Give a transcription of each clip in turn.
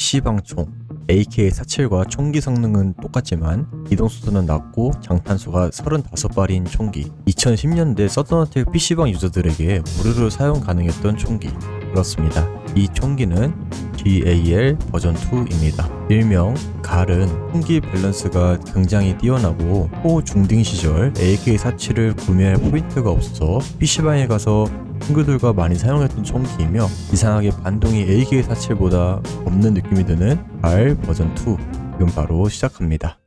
PC방총 AK-47과 총기 성능은 똑같지만 이동속도는 낮고 장탄수가 35발인 총기 2010년대 서든어택 PC방 유저들에게 무료로 사용 가능했던 총기 그렇습니다. 이 총기는 GAL 버전 2입니다. 일명 갈은 총기 밸런스가 굉장히 뛰어나고 호 중딩 시절 AK-47을 구매할 포인트가 없어서 PC방에 가서 친구들과 많이 사용했던 총기이며 이상하게 반동이 AK-47보다 없는 느낌이 드는 R 버전 2 지금 바로 시작합니다.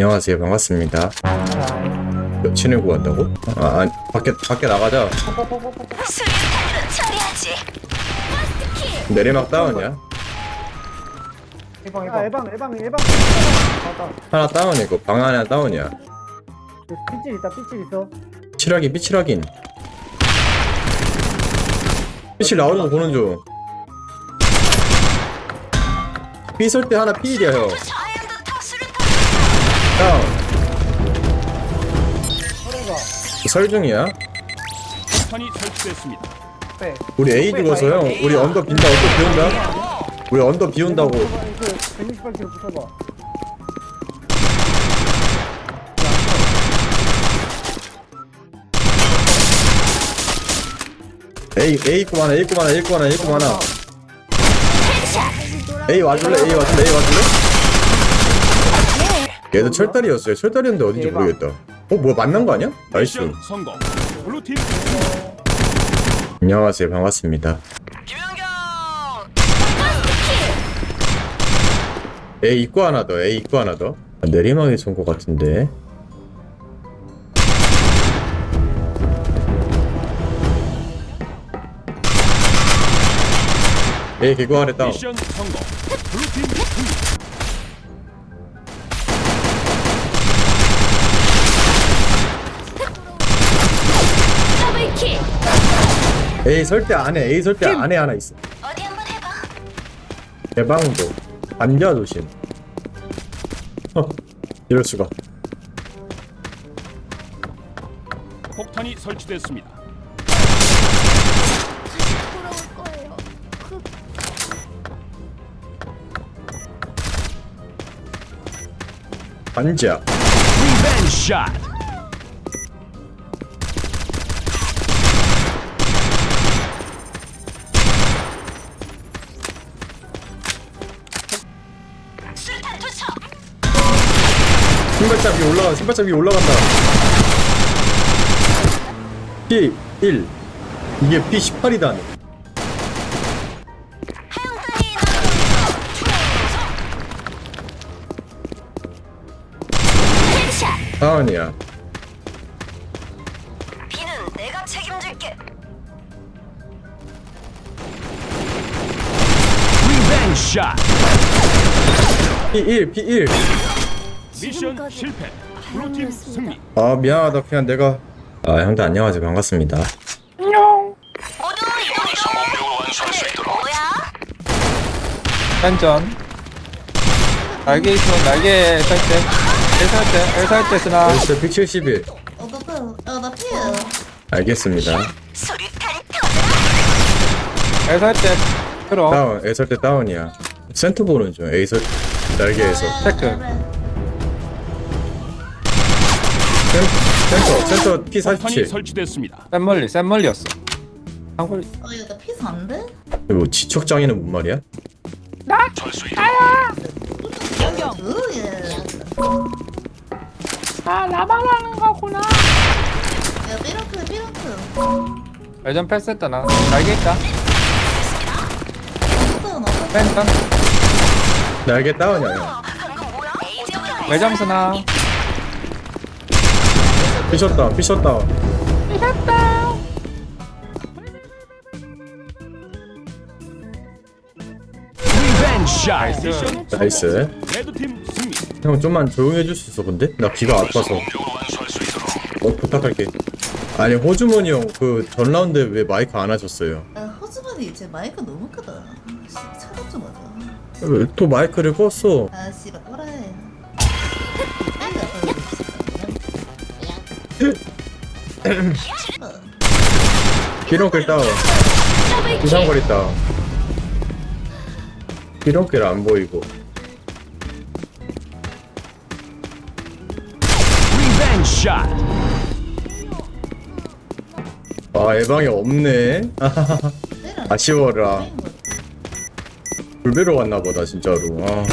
안녕하세요 반갑습니다. 여친을 구한다고? 아, 아니, 밖에 밖에 나가자. 수류탄으로 처리하지. 내리막 다운이야. 예방 예방 예방 예방 예방 맞다 하나 다운이고 방 안에 하나 다운이야. 삐질 있다 삐질 있어 삐칠하긴 삐칠하긴. 삐칠 나오는 거 보는 중. 삐설 때 하나 피일이야 형. 설 중이야. 탄이 설치됐습니다. 빼 우리 A 죽어서 형. 우리 언더 빈다. 언더 비온다. 우리 언더 비온다고. 168kg 붙어봐 A A 있고 많아. A 있고 많아. A 있고 많아. A 있고 많아. A 와줄래? A 와줄래? A 와줄래? 얘도 철다리였어요. 철다리였는데 어딘지 대박. 모르겠다. 어 뭐야 만난 거 아니야? 나이스. 미션 성공. 블루팀 안녕하세요. 반갑습니다. A 입고 하나 더. A 입고 하나 더. 아, 내리막에 쏜거 같은데. A 개구 아래 다운. 미션 성공. 블루팀 승리. 더블킬. A 설대 안에 A 설대 안에 하나 있어. 어디 한번 해봐. 대방도 반자 조심. 어, 이럴 수가. 폭탄이 설치됐습니다. 돌아올 거예요. 반자. 리벤 샷. 신발장 위에 올라가. 신발장 위에 올라간다. P 1. 이게 P 18이다. 하영탄이 나가면서 헤드샷. 다운이야. 비는 내가 책임질게. 리벤 샷. P 1. P 1. 미션 실패. 블루팀 승리. 아 미안하다. 그냥 내가. 아 형들 안녕하세요. 반갑습니다. 모두 이동 이동. 뭐야? 한전 날개 있으면 날개 살때 살때 살때 쓰나 벌써 P 71. 어, 나 피, 어, 나 피해. 알겠습니다. 수류탄이 터져라. 살때 그럼 다운. A 설대 다운이야. 센터 보는 중. A 설 날개에서. 체크 센, 센터. 센터 P 폭탄이 47. 설치됐습니다. 센 멀리 센 멀리였어 한골 어, 이거 나 피서 안 돼? 뭐 지척장애는 뭔 말이야? 아 나만 하는 거구나 야, 삐로크, 삐로크. 예전 패스했다 나 날개 있다 어떤, 날개 다운이야. 쓰나 리벤 샷. 미션 나이스. 레드팀 승리. 형 좀만 조용히 해줄 수 있어 근데? 나 귀가 아파서 어 부탁할게 아니 호주머니 형 그 전 라운드에 왜 마이크 안 하셨어요? 아, 허즈바디 제 마이크 너무 크다. 씨, 차갑 좀 하자. 왜 또 마이크를 껐어 아, 씨발, 기름길 다운 이상거리 다운 기름길 안 보이고. 아 예방이 없네. 아쉬워라 불배로 왔나보다 진짜로 아.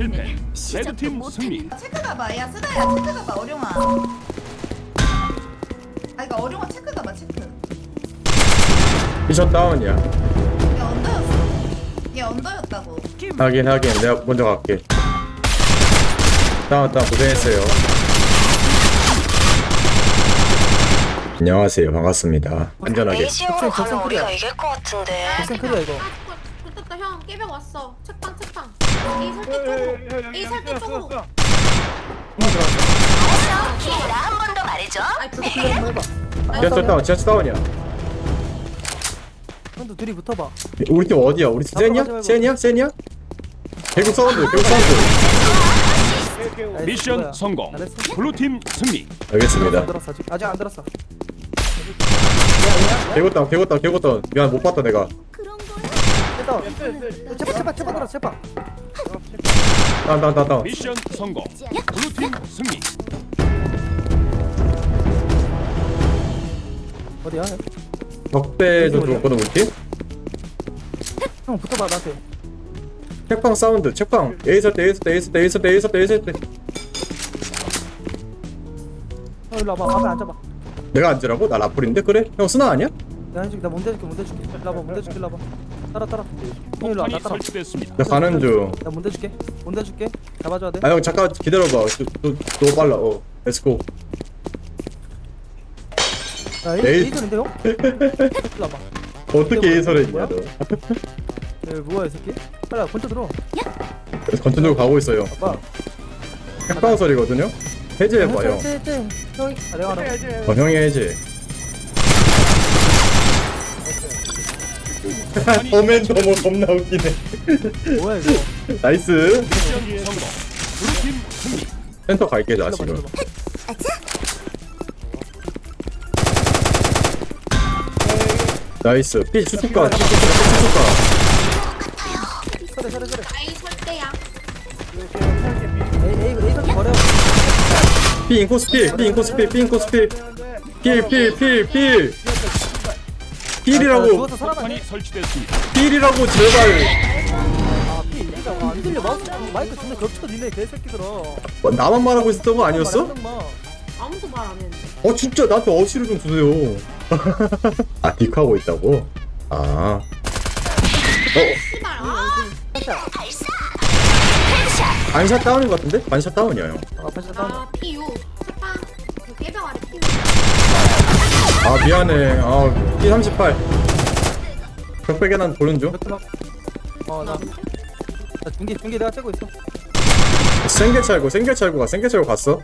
실패. 레드팀 승리. 체크 가 봐. 야 쓰나야 체크 가 봐. 어룡아. 아 이거 어룡아 체크 가 봐 체크. 미션 다운이야 야 언더였어. 얘 언더였다고. 하긴 하긴 내가 먼저 갈게 다운 다운 고생했어요 안녕하세요 반갑습니다 안전하게 A지역으로 가면 우리가 이길 것 같은데 백생 크리야 이거 됐다 형 깨벽 왔어 책방 책방 설대 쪽으로. A 설대 쪽으로. 키라 한 번 더 말해줘. 아이 크리 한번 해봐. 지하철 다운 지하철 다운이야. 형도 둘이 붙어봐. 우리 팀 어디야? 우리 팀 센이야? 센이야? 센이야? 개구 사운드 개구 사운드. 미션. 성공. 잘했어? 블루팀 승리. 알겠습니다. 안 들었어 아직 아직 안 들었어. 개구 다운 개구 다운 개구 다운. 미안 못 봤다 내가. 됐다. 제발 제발 제발 들어 제발 다운 다운 다운 다운 미션 성공. 블루팀 승리. 어디야 죽었거든 우리 팀? 형 붙어봐 나한테 책방 사운드 책방 A설 때 A설 때 A설 때 A설 때 A설 때 A설 때 형 일로 와봐 앞에 앉아봐 내가 앉으라고? 나 라플인데? 그래? 형 스나 아니야? 해줄게 나 문대줄게 문대줄게 일로 와봐 문대줄게 일로 와봐 따라 따라. 형 일로 와 나 폭탄이 따라 설치됐습니다. 나 가는 중. 나 문대줄게. 문대줄게. 잡아줘야 돼. 아 형 잠깐 기다려봐. 너, 빨라. 어 렛츠고 야 에이. A A전인데 형? 일로 와봐. 어떻게 A설에 있냐 너 야? 뭐야 이 새끼? 빨리 와 먼저 들어. 그래서 건전 들고 가고 있어요. 아빠 책방설이거든요? 해제해봐 형 해제 해제 형이 아 내가 알아 어, 형이 해제 오멘 너무 겁나 웃기네 뭐야 이거 나이스 미션 성공. 블루팀 승리. 센터 갈게 나 지금. 나이스 피 수축가 수축가 서래 서래 서래 A 설대야 A A A 설대 버려 피 인코스 필피 인코스 필피 인코스 필 필 필 필 필 필이라고. 죽어서 설치됐습니다. 필이라고 제발. 아피 이가 안 들려. 마우스 마이크 존나 겹쳐 니네 개새끼들아. 뭐, 나만 말하고 있었던 거 아니었어? 아무도 말 안 했는데. 어 진짜 나한테 어시를 좀 주세요. 아 딕하고 있다고? 아. 어? 씨발 아 반샷 다운인 것 같은데? 반샷 다운이야 형. 아 패스 다운. 아, PU 책방 그 깨벽 아래 PU 아 미안해. 아 P38 벽배 계단 보는 중. 어나 나 중계 중계 내가 째고 있어. 생계 찰고 생계 찰고 가 생계 찰고 갔어?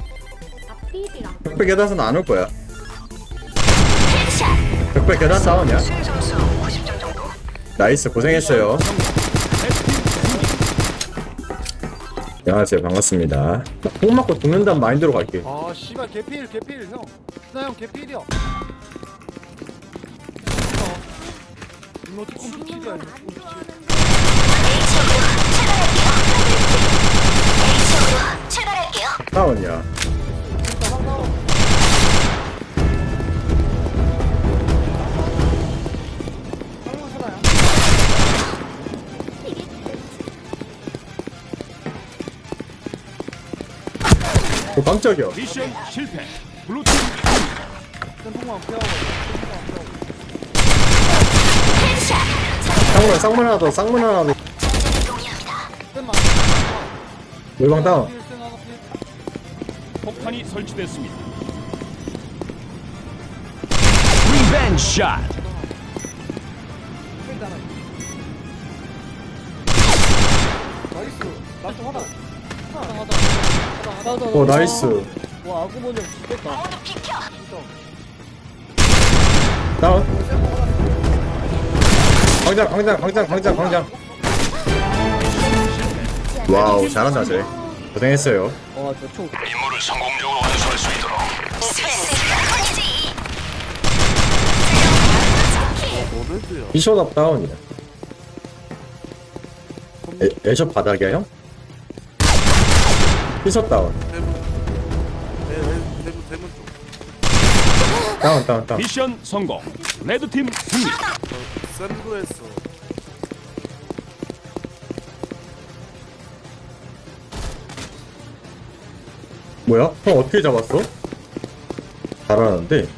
나 필이랑 벽배 계단선 안올 거야. 벽배 계단 다운이야. 승 점수 90점 정도? 나이스 고생했어요 안녕하세요 반갑습니다. 나폭 맞고 죽는다는 마인드로 갈게 아 씨발 개필 개필 형. 나형 개필이야 이모티콘 피치야 A지역으로 출발할게요 다운이야 어 깜짝이야. 미션 실패. 블루팀. 안 펴고 쌍문 쌍문 하나 더 쌍문 하나 더. 물방 다운. 폭탄이 설치됐습니다. 리벤지 샷. 나이스. 하나 하나 하나 어 나이스. 와 아구모님 죽겠다. 다운. 광장 광장 광장 광장. 광장 와우 잘한다 쟤. 고생했어요. 어저총. 임무를 성공적으로 완수할 수 있도록. 모르드요 피셔답 다운이야. 에, 애셔 바닥이야 형? 피셔 다운 대문 대문 쪽 다운 다운 다운 미션 성공. 레드팀 승리. 샌드했어 뭐야? 형 어떻게 잡았어? 잘하는데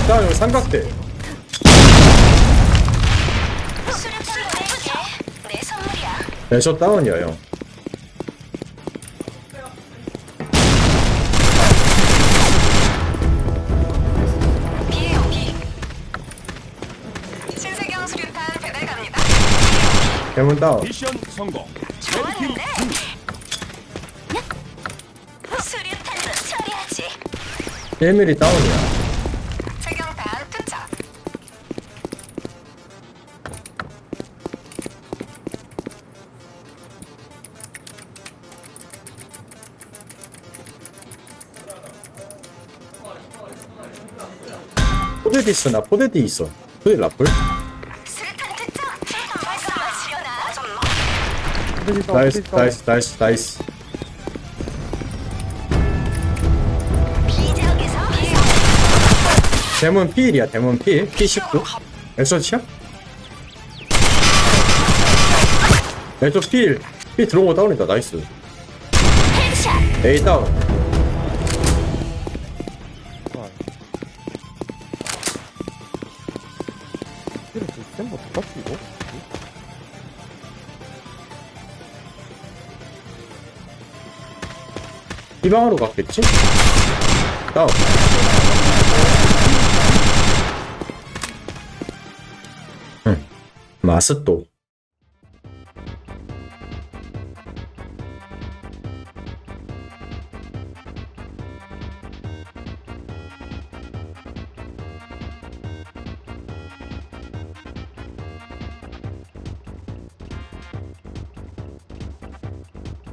다운 여기 삼각대 수류탄 보낼게. 내 선물이야. 애셔 다운이야 형 비에요 비. 신세경 수류탄 배달 갑니다. 대문 다운 미션 성공. 레드팀 좋았는데. 수류탄으로 처리하지. 1mm 다운이야 포데디 있어 나? 포데디 있어. 포데디 라플. 나이스 나이스 나이스 나이스. 대문 P1이야 대문 P1 P19 엑서치야? 엑서 P1 P 들어온 거 다운이다 나이스. A 다운 이 방으로 갔겠지? 다운 응. 마스 또